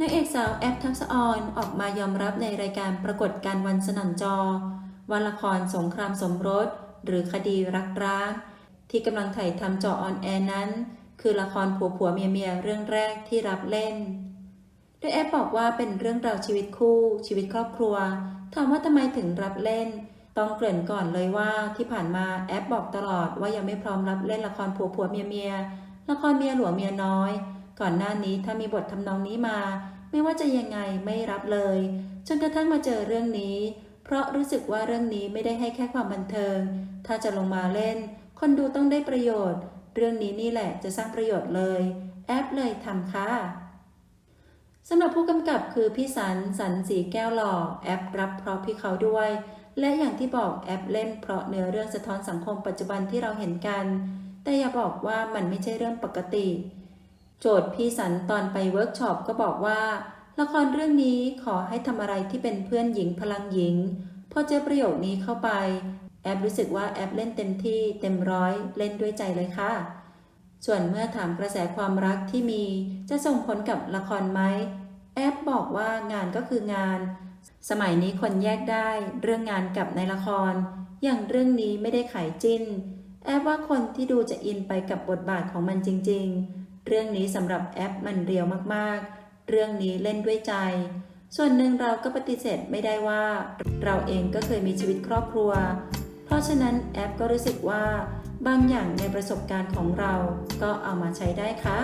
นางเอกสาวแอปทักษะออนออกมายอมรับในรายการปรากฏการวันสนั่นจอว่าละครสงครามสมรส หรือคดีรักร้างที่กำลังถ่ายทำจอออนแอร์นั้น คือละครผัวผัวเมียเมียเรื่องแรกที่รับเล่น โดยแอปบอกว่าเป็นเรื่องราวชีวิตคู่ ชีวิตครอบครัว ถามว่าทำไมถึงรับเล่น ต้องเกริ่นก่อนเลยว่าที่ผ่านมาแอปบอกตลอดว่ายังไม่พร้อมรับเล่นละครผัวผัวเมียเมียละครเมียหลวงเมียน้อย ก่อนหน้านี้ถ้ามีบททำนองนี้มา ไม่ว่าจะยังไงไม่รับเลย จนกระทั่งมาเจอเรื่องนี้ เพราะรู้สึกว่าเรื่องนี้ไม่ได้ให้แค่ความบันเทิง ถ้าจะลงมาเล่น คนดูต้องได้ประโยชน์ เรื่องนี้นี่แหละจะสร้างประโยชน์เลย แอปเลยทำค่ะสำหรับผู้กำกับคือพี่สันสันสีแก้วหล่อแอปรับเพราะพี่เขาด้วย และอย่างที่บอกแอปเล่นเพราะเนื้อเรื่องสะท้อนสังคมปัจจุบันที่เราเห็นกัน แต่อย่าบอกว่ามันไม่ใช่เรื่องปกติ โจทย์พี่สันตอนไปเวิร์กช็อปก็บอกว่า ละครเรื่องนี้ขอให้ทำอะไรที่เป็นเพื่อนหญิงพลังหญิง พอเจอประโยคนี้เข้าไป แอปรู้สึกว่าแอปเล่นเต็มที่เต็มร้อยเล่นด้วยใจเลยค่ะ ส่วนเมื่อถามกระแสความรักที่มีจะส่งผลกับละครไหมแอปบอกว่างานก็คืองาน สมัยนี้คนแยกได้เรื่องงานกับในละคร อย่างเรื่องนี้ไม่ได้ขายจิ้น แอปว่าคนที่ดูจะอินไปกับบทบาทของมันจริง ๆ เรื่องนี้สำหรับแอปมันเรียวมากๆ เรื่องนี้เล่นด้วยใจ ส่วนหนึ่งเราก็ปฏิเสธไม่ได้ว่า เราเองก็เคยมีชีวิตครอบครัว เพราะฉะนั้นแอปก็รู้สึกว่า บางอย่างในประสบการณ์ของเราก็เอามาใช้ได้ค่ะ